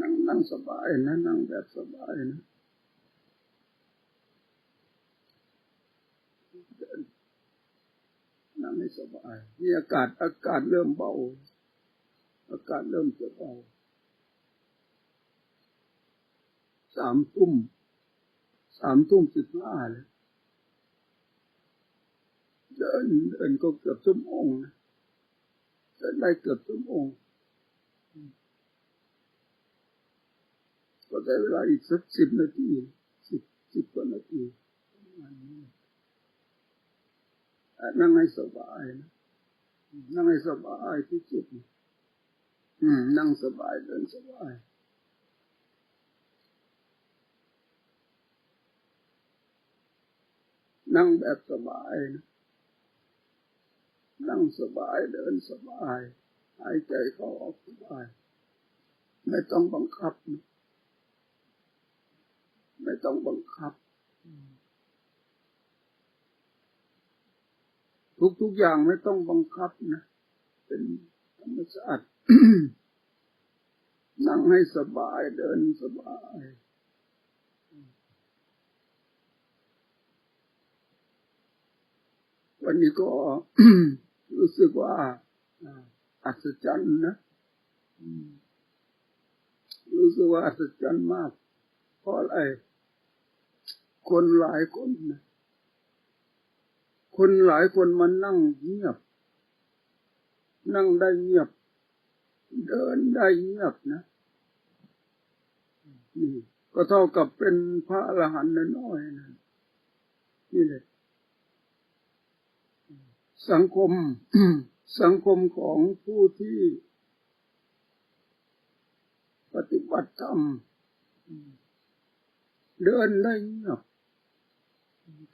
นั่งนั่งสบายนะนั่งแบบสบายนะนั่งให้สบายนี่อากาศอากาศเริ่มเบา อากาศเริ่มจะเบาสามทุ่มสามทุ่มสิบห้าเลยเดินเดินก็เกือบชั่วโมงนะเดินได้เกือบชั่วโมง ก็ได้เวลาอีกสักสิบนาทีสิบสิบกว่านาทีนั่งให้สบายนะนั่งให้สบายที่สุดนั่งสบายเดินสบายนั่งแบบสบายนะนั่งสบายเดินสบาย หายใจเข้าออกสบาย ไม่ต้องบังคับนะ ต้องบังคับ ทุกทุกอย่างไม่ต้องบังคับนะ เป็นธรรมชาตินั่งให้สบายเดินสบายวันนี้ก็รู้สึกว่าอัศจรรย์นะรู้สึกว่าอัศจรรย์มากเพราะอะไร คนหลายคนนะคนหลายคนมานั่งเงียบ นั่งได้เงียบ เดินได้เงียบนะนี่ก็เท่ากับเป็นพระอรหันต์น้อยๆนะนี่เลยสังคมสังคมของผู้ที่ปฏิบัติธรรมเดินได้เงียบ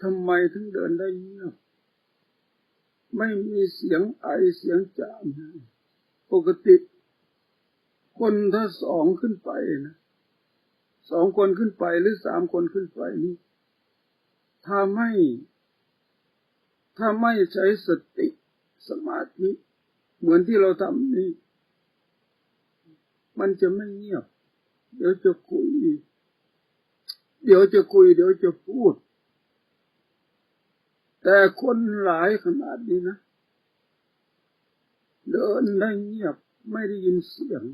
ทำไมถึงเดินได้เงียบไม่มีเสียงไอเสียงจาม ปกติ คนถ้าสองขึ้นไปนะสองคนขึ้นไปหรือสามคนขึ้นไปนี่ถ้าไม่ถ้าไม่ใช้สติสมาธิ เหมือนที่เราทำนี่ มันจะไม่เงียบ เดี๋ยวจะคุย เดี๋ยวจะคุย เดี๋ยวจะพูด แต่คนหลายขนาดนี้นะ เดินได้เงียบไม่ได้ยินเสียง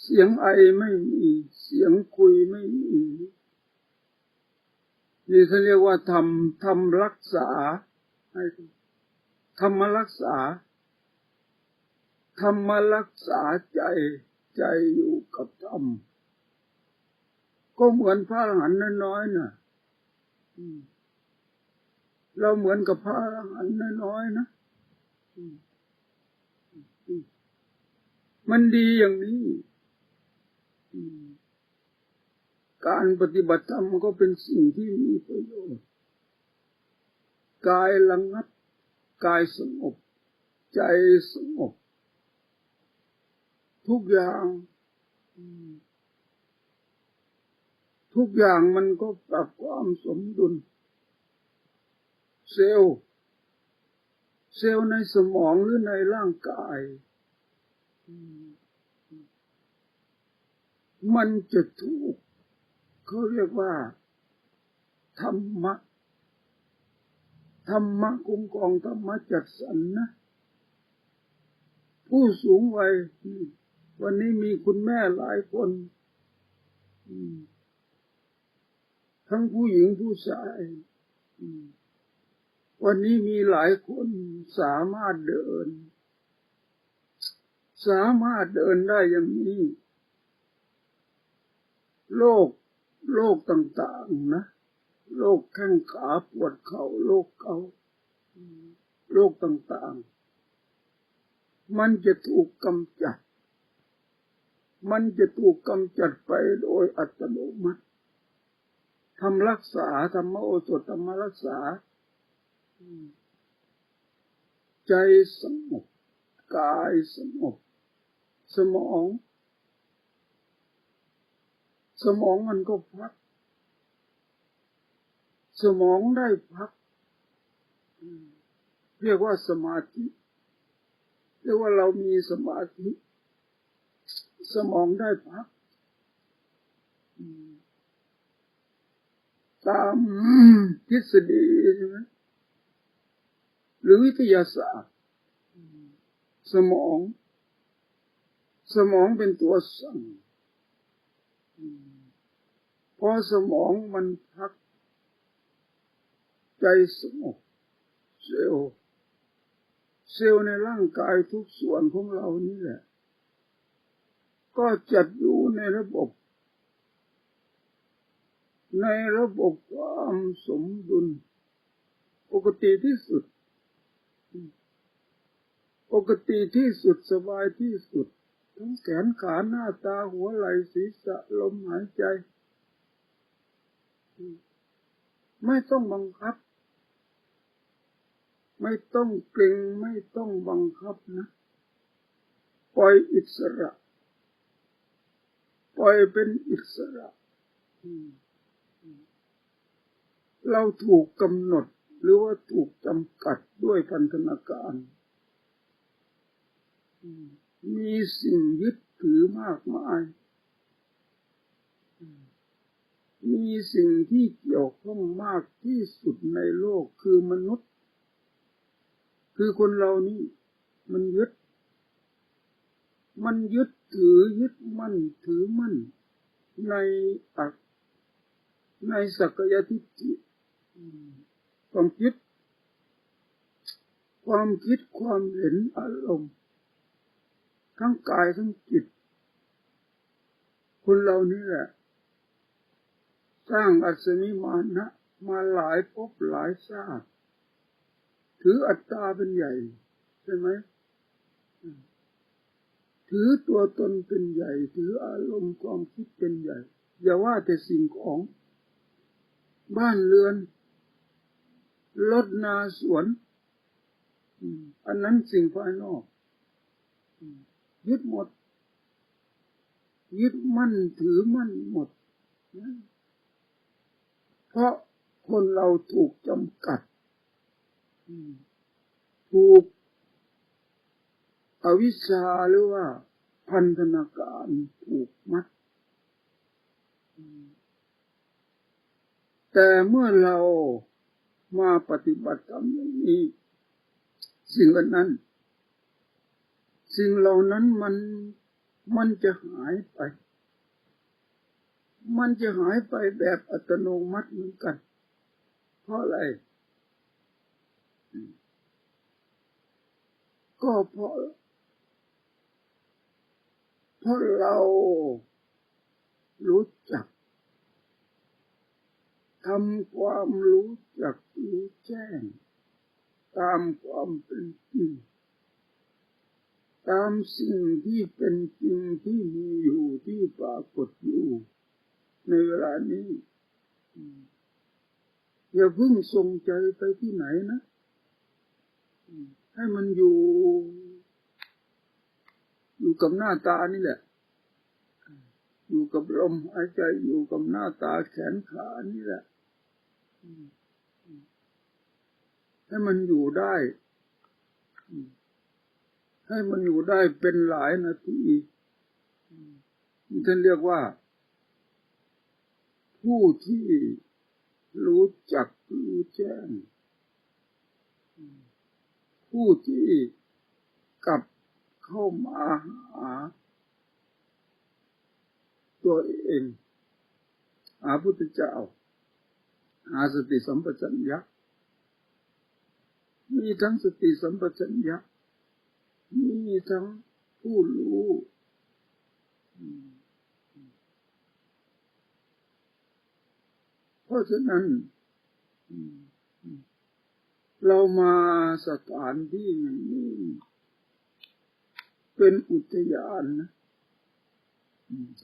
เสียงไอไม่มี เสียงคุยไม่มีนี่เขาเรียกว่าทำทำรักษาให้ทำมารักษาทำมารักษาใจใจอยู่กับธรรมก็เหมือนพระอรหันต์น้อยๆนะ เราเหมือนกับพระอรหันต์น้อยๆนะมันดีอย่างนี้ การปฏิบัติธรรมก็เป็นสิ่งที่มีประโยชน์ กายระงับ กายสงบ ใจสงบ ทุกอย่าง ทุกอย่างมันก็ปรับความสมดุล เซลล์ เซลล์ในสมองหรือในร่างกาย มันจะถูก เขาเรียกว่า ธรรมะ ธรรมะคุ้มครองธรรมะจัดสรรนะ ผู้สูงวัยวันนี้มีคุณแม่หลายคน ทั้งผู้หญิงผู้ชายวันนี้มีหลายคนสามารถเดิน สามารถเดินได้อย่างนี้โลกโรคต่าง ๆ นะโรคแข้งขาปวดเขา่าโรคเกาโรคต่าง ๆ มันจะถูกกำจัด มันจะถูกกำจัดไปโดยอัตโนมัติ ทำรักษาทำมโอสถทำมรักษา ใจสงบกายสงบสมอง สมองมันก็พัก สมองได้พัก เรียกว่าสมาธิเรียกว่าเรามีสมาธิ สมองได้พัก ตามทฤษฎีใช่ไหมหรือวิทยาศาสตร์ สมอง สมองเป็นตัวสั่งพอสมองมันพัก ใจสงบเซลล์เซลล์ในร่างกายทุกส่วนของเรานี่แหละ ก็จัดอยู่ในระบบ ในระบบความสมดุล ปกติที่สุด ปกติที่สุดสบายที่สุด ทั้งแขนขาหน้าตาหัวไหล่ศีรษะลมหายใจ ไม่ต้องบังคับ ไม่ต้องเกรงไม่ต้องบังคับนะ ปล่อยอิสระ ปล่อยเป็นอิสระ เราถูกกำหนดหรือว่าถูกจำกัดด้วยพันธนาการ มีสิ่งยึดถือมากมาย มีสิ่งที่เกี่ยวข้องมากที่สุดในโลกคือมนุษย์ คือคนเรานี่มันยึด มันยึดถือยึดมั่นถือมั่นในอักในสักยทิฏฐิ ความคิด ความคิดความเห็นอารมณ์ ทั้งกายทั้งจิต คนเรานี่แหละ สร้างอัศมิมานะมาหลายภพหลายชาติถืออัตตาเป็นใหญ่ ใช่ไหมถือตัวตนเป็นใหญ่ ถืออารมณ์ความคิดเป็นใหญ่ อย่าว่าแต่สิ่งของ บ้านเรือน รถนาสวนอันนั้นสิ่งภายนอกยึดหมด ยึดมั่นถือมั่นหมด เพราะคนเราถูกจำกัด ถูกอวิชชาหรือว่า พันธนาการถูกมัด แต่เมื่อเรา มาปฏิบัติธรรมอย่างนี้ สิ่งนั้น สิ่งเหล่านั้นมันมันจะหายไป มันจะหายไปแบบอัตโนมัติเหมือนกัน เพราะอะไร ก็เพราะ เพราะเรารู้ ทำความรู้จักรู้แจ้ง ตามความเป็นจริงตามสิ่งที่เป็นจริงที่มีอยู่ที่ปรากฏอยู่ในเวลานี้อย่าเพิ่งส่งใจไปที่ไหนนะให้มันอยู่ อยู่กับหน้าตานี่แหละ อยู่กับลมหายใจอยู่กับหน้าตาแขนขานี่แหละ ให้มันอยู่ได้ ให้มันอยู่ได้เป็นหลายนาทีท่านเรียกว่า ผู้ที่รู้จักรู้แจ้ง ผู้ที่กลับเข้ามาหา ตัวเอง หาพุทธเจ้า หาสติสัมปชัญญะมีทั้งสติสัมปชัญญะมีทั้งผู้รู้เพราะฉะนั้นเรามาสถานที่นี้เป็นอุทยานนะ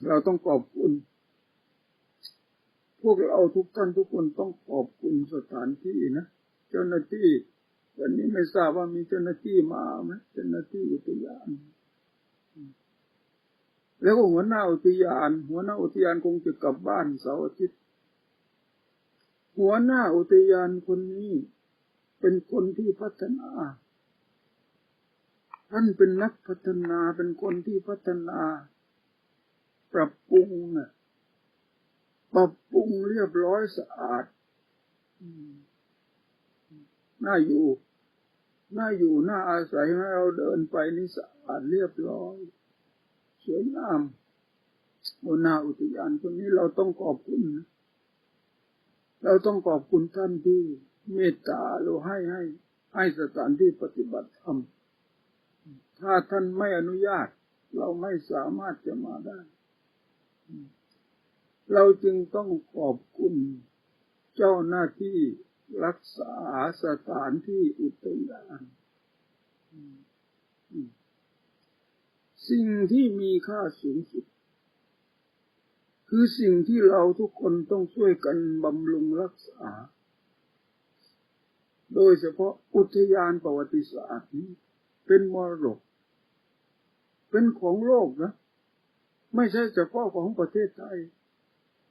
เราต้องขอบคุณ พวกเราทุกท่านทุกคนต้องขอบคุณสถานที่นะ เจ้าหน้าที่ วันนี้ไม่ทราบว่ามีเจ้าหน้าที่มาไหมเจ้าหน้าที่อุทยาน แล้วก็หัวหน้าอุทยาน หัวหน้าอุทยานคงจะกลับบ้านเสาร์อาทิตย์หัวหน้าอุทยานคนนี้ เป็นคนที่พัฒนาท่านเป็นนักพัฒนาเป็นคนที่พัฒนา ปรับปรุงน่ะ ปรับปรุงเรียบร้อยสะอาดน่าอยู่ น่าอยู่น่าอาศัยให้เราเดินไปนี่สะอาดเรียบร้อย สวยงามโอนาอุทยานคนนี้เราต้องขอบคุณนะเราต้องขอบคุณท่านที่เมตตาเราให้ให้ ให้สถานที่ปฏิบัติธรรม ถ้าท่านไม่อนุญาต เราไม่สามารถจะมาได้ เราจึงต้องขอบคุณเจ้าหน้าที่รักษาสถานที่อุทยานสิ่งที่มีค่าสูงสุด คือสิ่งที่เราทุกคนต้องช่วยกันบำรุงรักษา โดยเฉพาะอุทยานประวัติศาสตร์นี้เป็นมรดก เป็นของโลกนะ ไม่ใช่เฉพาะของประเทศไทย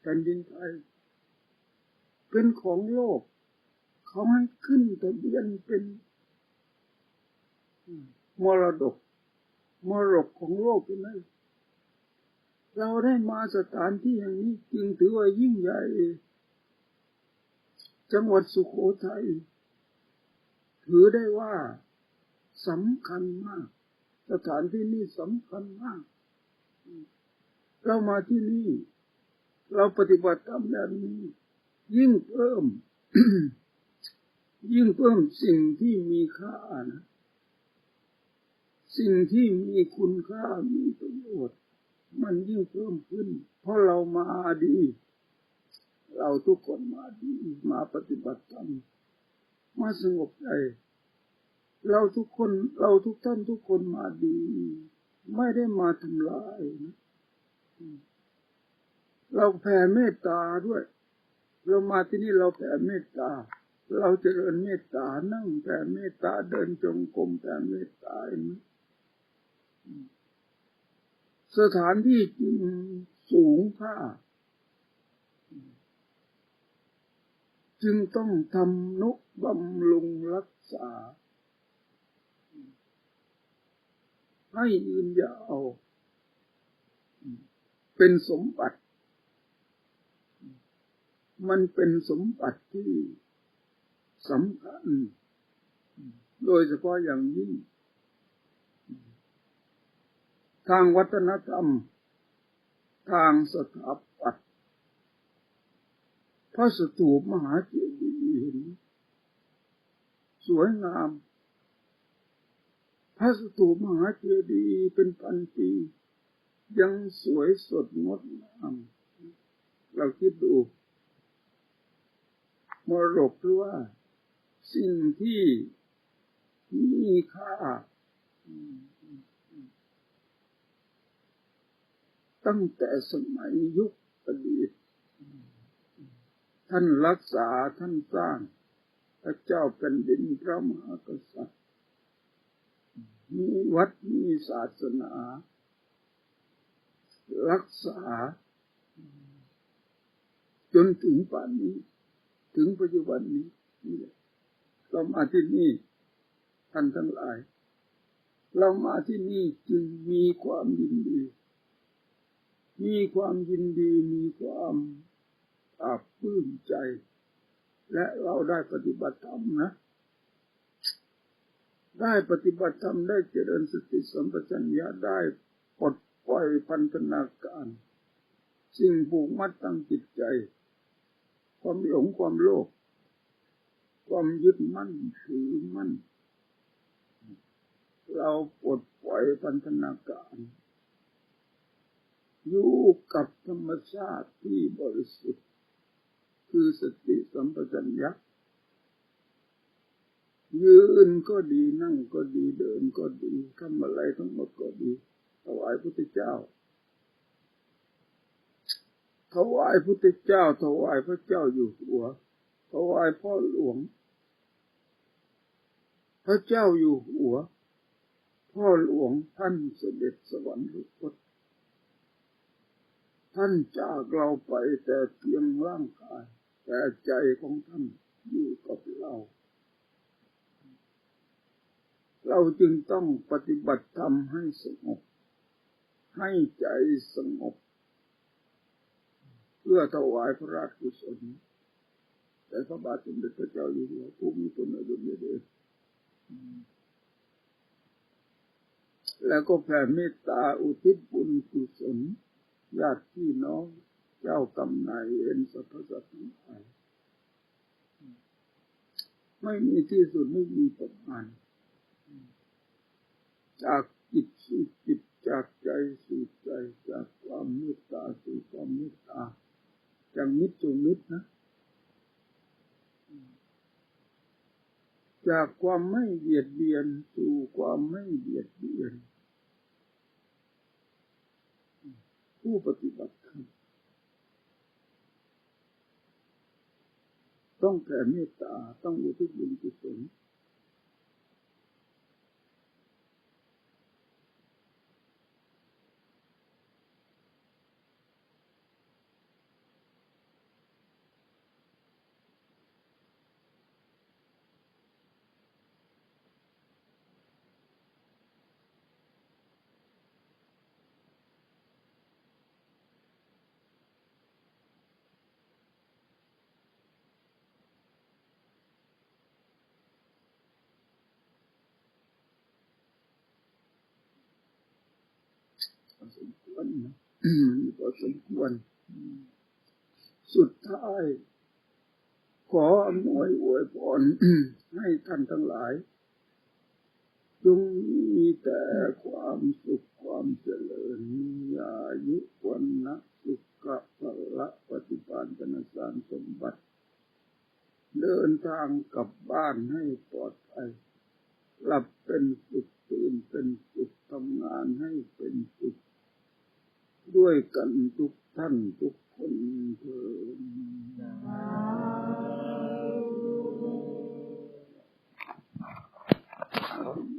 แผ่นดินไทย เป็นของโลก เขาให้ขึ้นทะเบียนเป็นมรดก มรดกของโลกเป็นไงเราได้มาสถานที่อย่างนี้จึงถือว่ายิ่งใหญ่ จังหวัดสุโขทัยถือได้ว่าสำคัญมาก สถานที่นี้สำคัญมาก เรามาที่นี่ เราปฏิบัติธรรมแบบนี้ ยิ่งเพิ่ม ยิ่งเพิ่มสิ่งที่มีค่านะสิ่งที่มีคุณค่ามีประโยชน์ มันยิ่งเพิ่มขึ้น เพราะเรามาดี เราทุกคนมาดีมาปฏิบัติธรรมมาสงบใจ เราทุกคน เราทุกท่านทุกคนมาดี ไม่ได้มาทำลายนะ เราแผ่เมตตาด้วย เรามาที่นี่เราแผ่เมตตา เราจเจริญเมตตานั่งแผ่เมตตาเดินจงกรมแผ่เมตตาสถานที่จึงสูงค่าจึงต้องทำนุบำรุงรักษา ให้ยืนยาวเป็นสมบัติ มันเป็นสมบัติที่สำคัญ โดยเฉพาะอย่างยิ่ง ทางวัฒนธรรม ทางสถาปัตย์พระสถูปมหาเจดีย์สวยงาม พระสถูปมหาเจดีย์เป็นพันปียังสวยสดงดงามเราคิดดู มรดกหรือว่า สิ่งที่มีค่าตั้งแต่สมัยยุคอดีต ท่านรักษาท่านสร้างพระเจ้าแผ่นดินพระมหากษัตริย์ มีวัดมีศาสนา รักษา จนถึงป่านนี้ ถึงปัจจุบันนี้นี่แหละเรามาที่นี่ท่านทั้งหลาย เรามาที่นี่จึงมีความยินดี มีความยินดีมีความอาบปลื้มใจ และเราได้ปฏิบัติธรรมนะ ได้ปฏิบัติธรรมได้เจริญสติสัมปชัญญะได้ปลดปล่อยพันธนาการ สิ่งผูกมัดตั้งจิตใจ ความหลงความโลภความยึดมั่นถือมั่น เราปลดปล่อยพันธนาการอยู่กับธรรมชาติที่บริสุทธิ์ คือสติสัมปชัญญะยืนก็ดีนั่งก็ดีเดินก็ดีทำอะไรทั้งหมดก็ดีถวายพุทธเจ้า ถวายพุทธเจ้าถวายพระเจ้าอยู่หัวถวายพ่อหลวง พระเจ้าอยู่หัว พ่อหลวงท่านเสด็จสวรรคตท่านจากเราไปแต่เพียงร่างกาย แต่ใจของท่านอยู่กับเรา เราจึงต้องปฏิบัติธรรมให้สงบ ให้ใจสงบ พื่อถวายพระราชกุศลแต่พระบาทสมเด็จพระเจ้าอยู่หัวผู้มีพระดุลยเดชแล้วก็แผ่เมตตาอุทิศบุญกุศลญาติพี่น้องเจ้ากรรมนายเวรสรรพสัตว์ทั้งหลายไม่มีที่สุดไม่มีประมาณจากจิตสู่จิตจากใจสู่ใจจากความเมตตาสู่ความเมตตา จากมิตรสู่มิตรนะ จากความไม่เบียดเบียนสู่ความไม่เบียดเบียน ผู้ปฏิบัติธรรมต้องแก่เมตตาต้องอุทิศบุญกุศล อสมควรนะพอสมควร สุดท้าย ขออำนวยอวยพรให้ท่านทั้งหลาย จงมีแต่ความสุขความเจริญมีอายุวันนะสุขะพละปฏิปานธนสารสมบัติ เดินทางกลับบ้านให้ปลอดภัยหลับเป็นสุขตื่นเป็นสุขทำงานให้เป็นสุข ด้วยกันทุกท่านทุกคนเถิดครับ